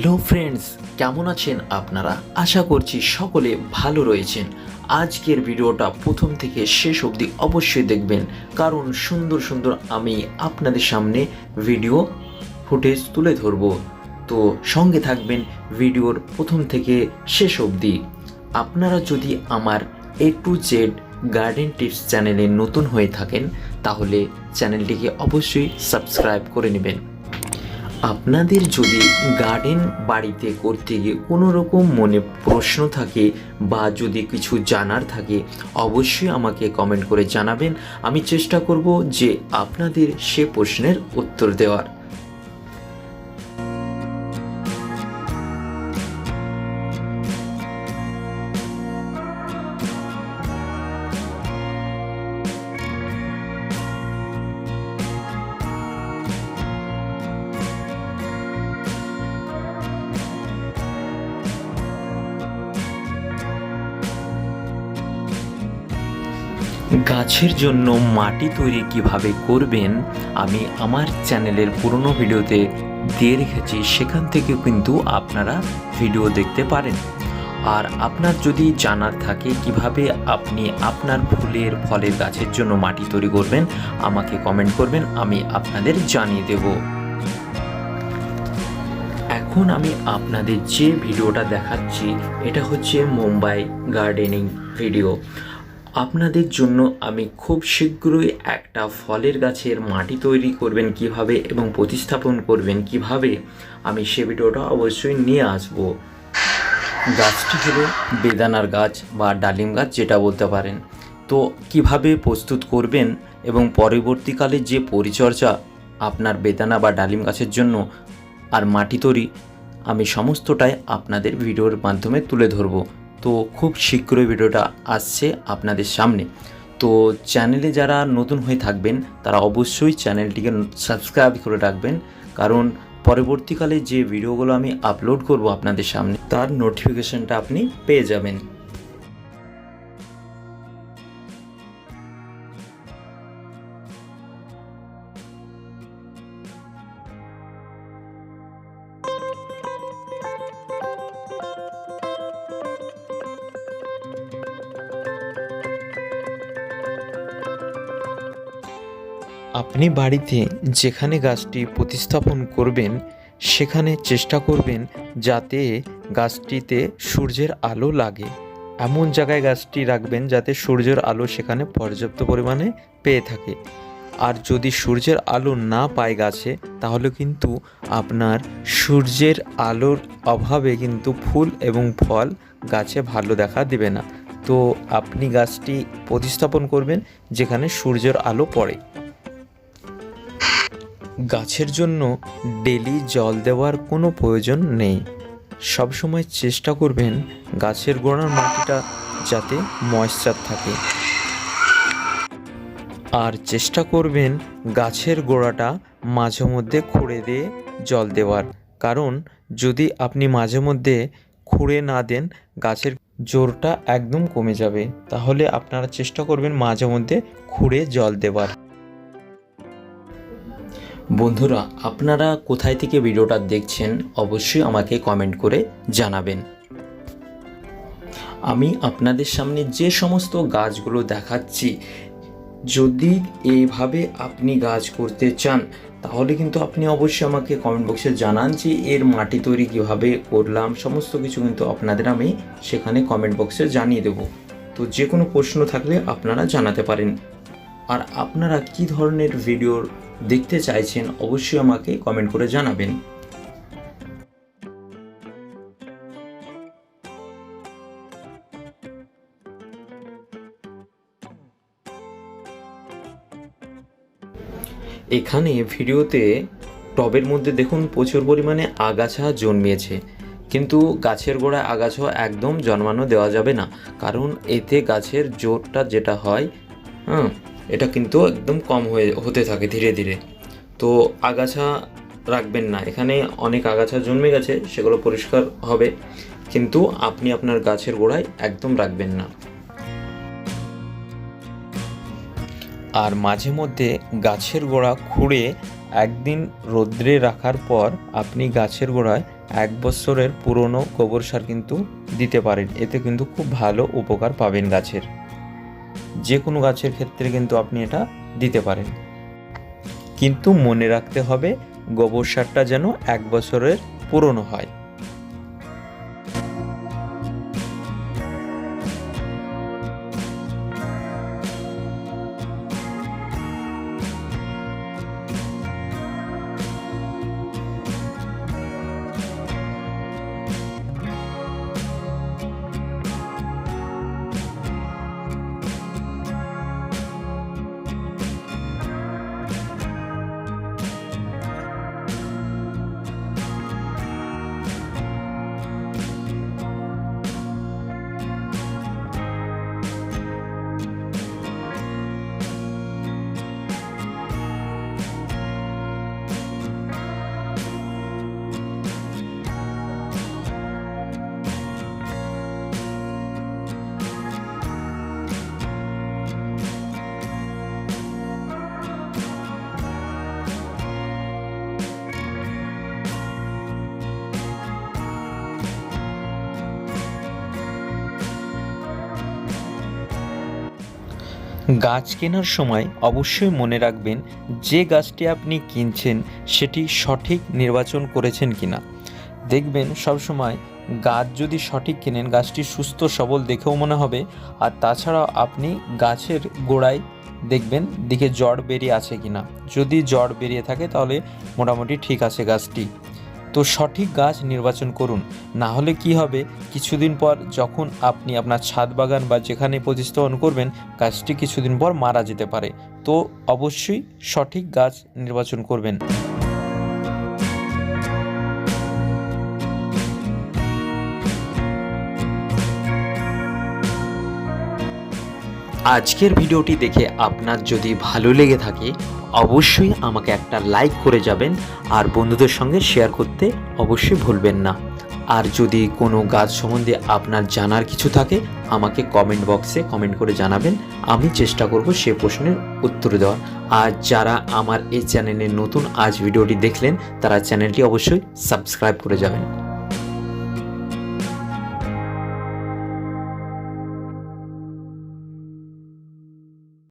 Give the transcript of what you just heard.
Hello friends, কেমন আছেন আপনারা? আশা করছি সকলে ভালো রয়েছেন। আজকের ভিডিওটা প্রথম থেকে শেষ অবধি অবশ্যই দেখবেন, কারণ সুন্দর সুন্দর আমি আপনাদের সামনে ভিডিও ফুটেজ তুলে ধরব। তো সঙ্গে থাকবেন ভিডিওর প্রথম থেকে শেষ অবধি। আপনারা যদি আমার A to Z garden tips চ্যানেলে নতুন হয়ে থাকেন, তাহলে চ্যানেলটিকে অবশ্যই সাবস্ক্রাইব করে নেবেন। আপনাদের যদি গার্ডেন বাড়িতে করতে গিয়ে কোনো রকম মনে প্রশ্ন থাকে বা যদি কিছু জানার থাকে, অবশ্যই আমাকে কমেন্ট করে জানাবেন। আমি চেষ্টা করব যে আপনাদের সে প্রশ্নের উত্তর দেওয়ার। গাছের জন্য মাটি তৈরি কীভাবে করবেন, আমি আমার চ্যানেলের পুরনো ভিডিওতে দিয়ে রেখেছি, সেখান থেকে কিন্তু আপনারা ভিডিও দেখতে পারেন। আর আপনার যদি জানার থাকে কীভাবে আপনি আপনার ফুলের ফলের গাছের জন্য মাটি তৈরি করবেন, আমাকে কমেন্ট করবেন, আমি আপনাদের জানিয়ে দেব। এখন আমি আপনাদের যে ভিডিওটা দেখাচ্ছি, এটা হচ্ছে মুম্বাই গার্ডেনিং ভিডিও। আপনাদের জন্য আমি খুব শীঘ্রই একটা ফলের গাছের মাটি তৈরি করবেন কীভাবে এবং প্রতিস্থাপন করবেন কীভাবে, আমি সে ভিডিওটা অবশ্যই নিয়ে আসব। গাছটি হলো বেদানার গাছ বা ডালিম গাছ যেটা বলতে পারেন। তো কীভাবে প্রস্তুত করবেন এবং পরবর্তীকালে যে পরিচর্যা আপনার বেদানা বা ডালিম গাছের জন্য আর মাটি তৈরি, আমি সমস্তটাই আপনাদের ভিডিওর মাধ্যমে তুলে ধরবো। তো খুব শীঘ্রই ভিডিওটা আসছে আপনাদের সামনে। তো চ্যানেলে যারা নতুন হয়ে থাকবেন, তারা অবশ্যই চ্যানেলটিকে সাবস্ক্রাইব করে রাখবেন। কারণ পরবর্তীকালে যে ভিডিওগুলো আমি আপলোড করব আপনাদের সামনে, তার নোটিফিকেশানটা আপনি পেয়ে যাবেন। আপনি বাড়িতে যেখানে গাছটি প্রতিস্থাপন করবেন, সেখানে চেষ্টা করবেন যাতে গাছটিতে সূর্যের আলো লাগে। এমন জায়গায় গাছটি রাখবেন যাতে সূর্যের আলো সেখানে পর্যাপ্ত পরিমাণে পেয়ে থাকে। আর যদি সূর্যের আলো না পায় গাছে, তাহলে কিন্তু আপনার সূর্যের আলোর অভাবে কিন্তু ফুল এবং ফল গাছে ভালো দেখা দেবে না। তো আপনি গাছটি প্রতিস্থাপন করবেন যেখানে সূর্যের আলো পড়ে। গাছের জন্য ডেলি জল দেওয়ার কোনো প্রয়োজন নেই। সবসময় চেষ্টা করবেন গাছের গোড়ার মাটিটা যাতে ময়েশ্চার থাকে। আর চেষ্টা করবেন গাছের গোড়াটা মাঝে মধ্যে খুঁড়ে দিয়ে জল দেওয়ার। কারণ যদি আপনি মাঝে মধ্যে খুঁড়ে না দেন, গাছের জোরটা একদম কমে যাবে। তাহলে আপনারা চেষ্টা করবেন মাঝে মধ্যে খুঁড়ে জল দেওয়ার। বন্ধুরা, আপনারা কোথায় থেকে ভিডিওটা দেখছেন অবশ্যই আমাকে কমেন্ট করে জানাবেন। আমি আপনাদের সামনে যে সমস্ত গাছগুলো দেখাচ্ছি, যদি এইভাবে আপনি গাছ করতে চান, তাহলে কিন্তু আপনি অবশ্যই আমাকে কমেন্ট বক্সে জানান যে এর মাটি তৈরি কীভাবে করলাম, সমস্ত কিছু কিন্তু আপনাদের আমি সেখানে কমেন্ট বক্সে জানিয়ে দেব। তো যে কোনো প্রশ্ন থাকলে আপনারা জানাতে পারেন। আর আপনারা কি ধরনের ভিডিওর দেখতে চাইছেন অবশ্যই আমাকে কমেন্ট করে জানাবেন। এখানে ভিডিওতে টবের মধ্যে দেখুন প্রচুর পরিমাণে আগাছা জন্মিয়েছে। কিন্তু গাছের গোড়ায় আগাছা একদম জন্মানো দেওয়া যাবে না। কারণ এতে গাছের জোরটা যেটা হয় হ্যাঁ এটা কিন্তু একদম কম হয়ে, হতে থাকে ধীরে ধীরে। তো আগাছা রাখবেন না। এখানে অনেক আগাছা জন্মে গেছে, সেগুলো পরিষ্কার হবে, কিন্তু আপনি আপনার গাছের গোড়ায় একদম রাখবেন না। আর মাঝে মধ্যে গাছের গোড়া খুঁড়ে একদিন রোদ্রে রাখার পর আপনি গাছের গোড়ায় এক বছরের পুরনো গোবর সার কিন্তু দিতে পারেন। এতে কিন্তু খুব ভালো উপকার পাবেন গাছের। যে কোনো গাছের ক্ষেত্রে কিন্তু আপনি এটা দিতে পারেন। কিন্তু মনে রাখতে হবে, গোবর সারটা যেন এক বছরের পুরনো হয়। গাছ কেনার সময় অবশ্যই মনে রাখবেন যে গাছটি আপনি কিনছেন, সেটি সঠিক নির্বাচন করেছেন কিনা। দেখবেন সবসময় গাছ যদি সঠিক কেনেন, গাছটি সুস্থ, সবল দেখেও মনে হবে। আর তাছাড়াও আপনি গাছের গোড়ায় দেখবেন দিকে জড় বেরিয়ে আছে কিনা। যদি জড় বেরিয়ে থাকে, তাহলে মোটামুটি ঠিক আছে গাছটি। তো সঠিক গাছ নির্বাচন করুন। না হলে কি হবে? কিছুদিন পর যখন আপনি আপনার ছাদ বাগান বা যেখানে প্রতিস্থাপন করবেন, গাছটি কিছুদিন পর মারা যেতে পারে। তো অবশ্যই সঠিক গাছ নির্বাচন করবেন। আজকের ভিডিওটি দেখে আপনার যদি ভালো লেগে থাকে, অবশ্যই আমাকে একটা লাইক করে যাবেন আর বন্ধুদের সঙ্গে শেয়ার করতে অবশ্যই ভুলবেন না। আর যদি কোনো গাছ সম্বন্ধে আপনার জানার কিছু থাকে, আমাকে কমেন্ট বক্সে কমেন্ট করে জানাবেন। আমি চেষ্টা করব সে প্রশ্নের উত্তর দেওয়ার। আর যারা আমার এই চ্যানেলে নতুন আজ ভিডিওটি দেখলেন, তারা চ্যানেলটি অবশ্যই সাবস্ক্রাইব করে যাবেন।